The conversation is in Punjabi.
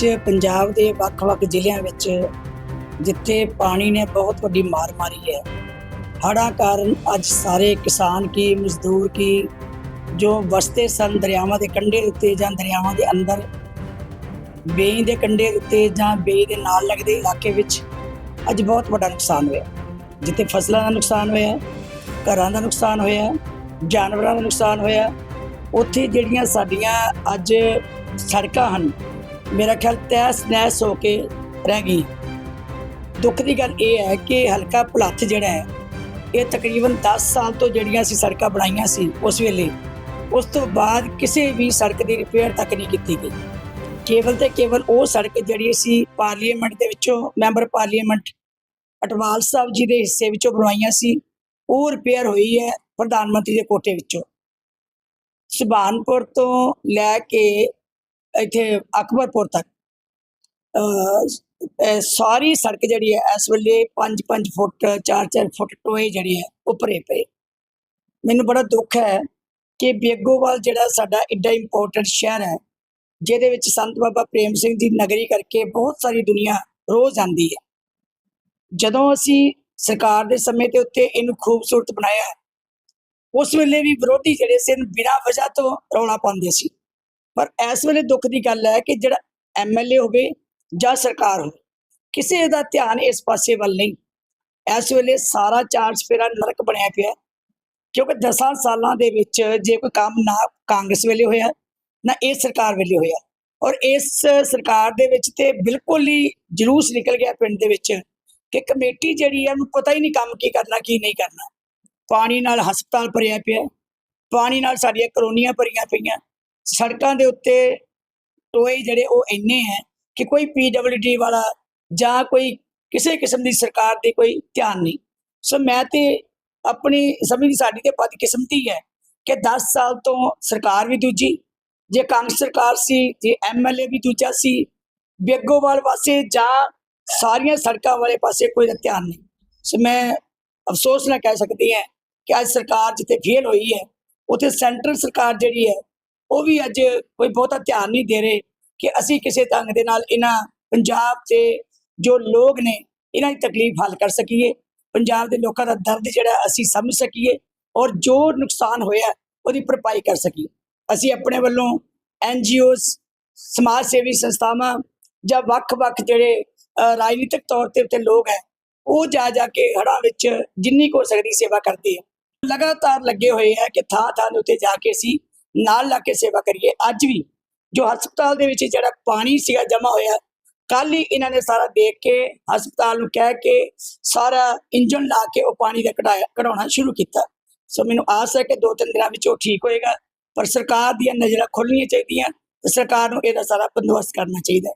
ਅੱਜ ਪੰਜਾਬ ਦੇ ਵੱਖ-ਵੱਖ ਜ਼ਿਲ੍ਹਿਆਂ ਵਿੱਚ ਜਿੱਥੇ ਪਾਣੀ ਨੇ ਬਹੁਤ ਵੱਡੀ ਮਾਰ ਮਾਰੀ ਹੈ। ਹੜ੍ਹਾਂ ਕਾਰਨ ਅੱਜ ਸਾਰੇ ਕਿਸਾਨ ਕੀ, ਮਜ਼ਦੂਰ ਕੀ, ਜੋ ਵਸਦੇ ਸਨ ਦਰਿਆਵਾਂ ਦੇ ਕੰਢੇ ਉੱਤੇ ਜਾਂ ਦਰਿਆਵਾਂ ਦੇ ਅੰਦਰ, ਬੇਈ ਦੇ ਕੰਢੇ ਉੱਤੇ ਜਾਂ ਬੇਈ ਦੇ ਨਾਲ ਲੱਗਦੇ ਇਲਾਕੇ ਵਿੱਚ ਅੱਜ ਬਹੁਤ ਵੱਡਾ ਨੁਕਸਾਨ ਹੋਇਆ। ਜਿੱਥੇ ਫਸਲਾਂ ਦਾ ਨੁਕਸਾਨ ਹੋਇਆ, ਘਰਾਂ ਦਾ ਨੁਕਸਾਨ ਹੋਇਆ, ਜਾਨਵਰਾਂ ਦਾ ਨੁਕਸਾਨ ਹੋਇਆ, ਉੱਥੇ ਜਿਹੜੀਆਂ ਸਾਡੀਆਂ ਅੱਜ ਸੜਕਾਂ ਹਨ ਮੇਰਾ ਖਿਆਲ ਤਹਿਸ ਨਹਿਸ ਹੋ ਕੇ ਰਹਿ ਗਈ। ਦੁੱਖ ਦੀ ਗੱਲ ਇਹ ਹੈ ਕਿ ਹਲਕਾ ਭੁਲੱਥ ਜਿਹੜਾ ਹੈ, ਇਹ ਤਕਰੀਬਨ 10 ਸਾਲ ਤੋਂ ਜਿਹੜੀਆਂ ਸੀ ਸੜਕਾਂ ਬਣਾਈਆਂ ਸੀ ਉਸ ਵੇਲੇ, ਉਸ ਤੋਂ ਬਾਅਦ ਕਿਸੇ ਵੀ ਸੜਕ ਦੀ ਰਿਪੇਅਰ ਤੱਕ ਨਹੀਂ ਕੀਤੀ ਗਈ। ਕੇਵਲ ਤੇ ਕੇਵਲ ਉਹ ਸੜਕ ਜਿਹੜੀ ਸੀ ਪਾਰਲੀਮੈਂਟ ਦੇ ਵਿੱਚੋਂ, ਮੈਂਬਰ ਪਾਰਲੀਮੈਂਟ ਅਟਵਾਲ ਸਾਹਿਬ ਜੀ ਦੇ ਹਿੱਸੇ ਵਿੱਚੋਂ ਬਣਵਾਈਆਂ ਸੀ, ਉਹ ਰਿਪੇਅਰ ਹੋਈ ਹੈ ਪ੍ਰਧਾਨ ਮੰਤਰੀ ਦੇ ਕੋਟੇ ਵਿੱਚੋਂ। ਸੁਭਾਨਪੁਰ ਤੋਂ ਲੈ ਕੇ ਇੱਥੇ ਅਕਬਰਪੁਰ ਤੱਕ। ਅਹ, ਸਾਰੀ ਸੜਕ ਜਿਹੜੀ ਹੈ ਇਸ ਵੇਲੇ 5-5 ਫੁੱਟ 4-4 ਫੁੱਟ ਟੋਏ ਜਿਹੜੇ ਹੈ ਉਹ ਪਏ। ਮੈਨੂੰ ਬੜਾ ਦੁੱਖ ਹੈ ਕਿ ਬੇਗੋਵਾਲ ਜਿਹੜਾ ਸਾਡਾ ਇੱਡਾ ਇੰਪੋਰਟੈਂਟ ਸ਼ਹਿਰ ਹੈ ਜਿਹਦੇ ਵਿੱਚ ਸੰਤ ਬਾਬਾ ਪ੍ਰੇਮ ਸਿੰਘ ਦੀ ਨਗਰੀ ਕਰਕੇ ਬਹੁਤ ਸਾਰੀ ਦੁਨੀਆ ਰੋਜ਼ ਆਂਦੀ ਹੈ। ਜਦੋਂ ਅਸੀਂ ਸਰਕਾਰ ਦੇ ਸਮੇਂ ਦੇ ਉੱਤੇ ਇਹਨੂੰ ਖੂਬਸੂਰਤ ਬਣਾਇਆ ਉਸ ਵੇਲੇ ਵੀ ਵਿਰੋਧੀ ਜਿਹੜੇ ਸੀ ਬਿਨਾਂ ਵਜ੍ਹਾ ਤੋਂ ਰੌਲਾ ਪਾਉਂਦੇ ਸੀ। ਪਰ ਇਸ ਵੇਲੇ ਦੁੱਖ ਦੀ ਗੱਲ ਹੈ ਕਿ ਜਿਹੜਾ ਐਮਐਲਏ ਹੋਵੇ ਜਾਂ ਸਰਕਾਰ ਹੋਵੇ, ਕਿਸੇ ਦਾ ਧਿਆਨ ਇਸ ਪਾਸੇ ਵੱਲ ਨਹੀਂ। ਇਸ ਵੇਲੇ ਸਾਰਾ ਚਾਰਜ ਫੇਰਾ ਨਰਕ ਬਣਿਆ ਪਿਆ ਕਿਉਂਕਿ 10 ਸਾਲਾਂ ਦੇ ਵਿੱਚ ਜੇ ਕੋਈ ਕੰਮ ਨਾ ਕਾਂਗਰਸ ਵੇਲੇ ਹੋਇਆ, ਨਾ ਇਹ ਸਰਕਾਰ ਵੇਲੇ ਹੋਇਆ। ਔਰ ਇਸ ਸਰਕਾਰ ਦੇ ਵਿੱਚ ਤੇ ਬਿਲਕੁਲ ਹੀ ਜਲੂਸ ਨਿਕਲ ਗਿਆ ਪਿੰਡ ਦੇ ਵਿੱਚ ਕਿ ਕਮੇਟੀ ਜਿਹੜੀ ਹੈ ਉਹਨੂੰ ਪਤਾ ਹੀ ਨਹੀਂ ਕੰਮ ਕੀ ਕਰਨਾ, ਕੀ ਨਹੀਂ ਕਰਨਾ। ਪਾਣੀ ਨਾਲ ਹਸਪਤਾਲ ਭਰਿਆ ਪਿਆ, ਪਾਣੀ ਨਾਲ ਸਾਡੀਆਂ ਕਲੋਨੀਆਂ ਭਰੀਆਂ ਪਈਆਂ ਸੜਕਾਂ ਦੇ ਉੱਤੇ ਟੋਏ ਜਿਹੜੇ ਉਹ ਇੰਨੇ ਹੈ ਕਿ ਕੋਈ ਪੀਡਬਲਯੂਡੀ ਵਾਲਾ ਜਾਂ ਕੋਈ ਕਿਸੇ ਕਿਸਮ ਦੀ ਸਰਕਾਰ ਦੀ ਕੋਈ ਧਿਆਨ ਨਹੀਂ। ਸੋ ਮੈਂ ਤੇ ਆਪਣੀ ਸਮਝ ਸਾਡੀ ਤੇ ਬਦਕਿਸਮਤੀ ਹੈ ਕਿ 10 ਸਾਲ ਤੋਂ ਸਰਕਾਰ ਵੀ ਦੂਜੀ, ਜੇ ਕਾਂਗਰਸ ਸਰਕਾਰ ਸੀ, ਜੇ ਐਮਐਲਏ ਵੀ ਦੂਜਾ ਸੀ ਬੇਗੋਵਾਲ ਪਾਸੇ ਜਾਂ ਸਾਰੀਆਂ ਸੜਕਾਂ ਵਾਲੇ ਪਾਸੇ ਕੋਈ ਧਿਆਨ ਨਹੀਂ। ਸੋ ਮੈਂ ਅਫਸੋਸ ਨਾਲ ਕਹਿ ਸਕਦੀ ਹਾਂ ਕਿ ਅੱਜ ਸਰਕਾਰ ਜਿੱਥੇ ਫੇਲ ਹੋਈ ਹੈ, ਉੱਥੇ ਸੈਂਟਰ ਸਰਕਾਰ ਜਿਹੜੀ ਹੈ ਉਹ ਵੀ ਅੱਜ ਕੋਈ ਬਹੁਤਾ ਧਿਆਨ ਨਹੀਂ ਦੇ ਰਹੇ ਕਿ ਅਸੀਂ ਕਿਸੇ ਢੰਗ ਦੇ ਨਾਲ ਇਹਨਾਂ ਪੰਜਾਬ ਦੇ ਜੋ ਲੋਕ ਨੇ, ਇਹਨਾਂ ਦੀ ਤਕਲੀਫ ਹੱਲ ਕਰ ਸਕੀਏ। ਪੰਜਾਬ ਦੇ ਲੋਕਾਂ ਦਾ ਦਰਦ ਜਿਹੜਾ ਅਸੀਂ ਸਮਝ ਸਕੀਏ ਔਰ ਜੋ ਨੁਕਸਾਨ ਹੋਇਆ, ਉਹਦੀ ਭਰਪਾਈ ਕਰ ਸਕੀਏ। ਅਸੀਂ ਆਪਣੇ ਵੱਲੋਂ ਐਨ ਐਨਜੀਓਜ਼ ਸਮਾਜ ਸੇਵੀ ਸੰਸਥਾਵਾਂ ਜਾਂ ਵੱਖ-ਵੱਖ ਜਿਹੜੇ ਰਾਜਨੀਤਿਕ ਤੌਰ ਤੇ ਉੱਤੇ ਲੋਕ ਹੈ, ਉਹ ਜਾ ਜਾ ਕੇ ਹੜ੍ਹਾਂ ਵਿੱਚ ਜਿੰਨੀ ਕੁ ਹੋ ਸਕਦੀ ਸੇਵਾ ਕਰਦੇ ਆ। ਲਗਾਤਾਰ ਲੱਗੇ ਹੋਏ ਹੈ ਕਿ ਥਾਂ ਥਾਂ ਦੇ ਉੱਤੇ ਜਾ ਕੇ ਅਸੀਂ ਨਾਲ ਲਾ ਕੇ ਸੇਵਾ ਕਰੀਏ। ਅੱਜ ਵੀ ਜੋ ਹਸਪਤਾਲ ਦੇ ਵਿੱਚ ਜਿਹੜਾ ਪਾਣੀ ਸੀਗਾ ਜਮਾ ਹੋਇਆ ਕੱਲ ਹੀ ਇਹਨਾਂ ਨੇ ਸਾਰਾ ਦੇਖ ਕੇ, ਹਸਪਤਾਲ ਨੂੰ ਕਹਿ ਕੇ, ਸਾਰਾ ਇੰਜਨ ਲਾ ਕੇ ਉਹ ਪਾਣੀ ਦਾ ਕਢਾਇਆ, ਕਢਾਉਣਾ ਸ਼ੁਰੂ ਕੀਤਾ। ਸੋ ਮੈਨੂੰ ਆਸ ਹੈ ਕਿ ਦੋ ਤਿੰਨ ਦਿਨਾਂ ਵਿੱਚ ਉਹ ਠੀਕ ਹੋਏਗਾ, ਪਰ ਸਰਕਾਰ ਦੀਆਂ ਨਜ਼ਰਾਂ ਖੁੱਲਣੀਆਂ ਚਾਹੀਦੀਆਂ, ਤੇ ਸਰਕਾਰ ਨੂੰ ਇਹਦਾ ਸਾਰਾ ਬੰਦੋਬਸਤ ਕਰਨਾ ਚਾਹੀਦਾ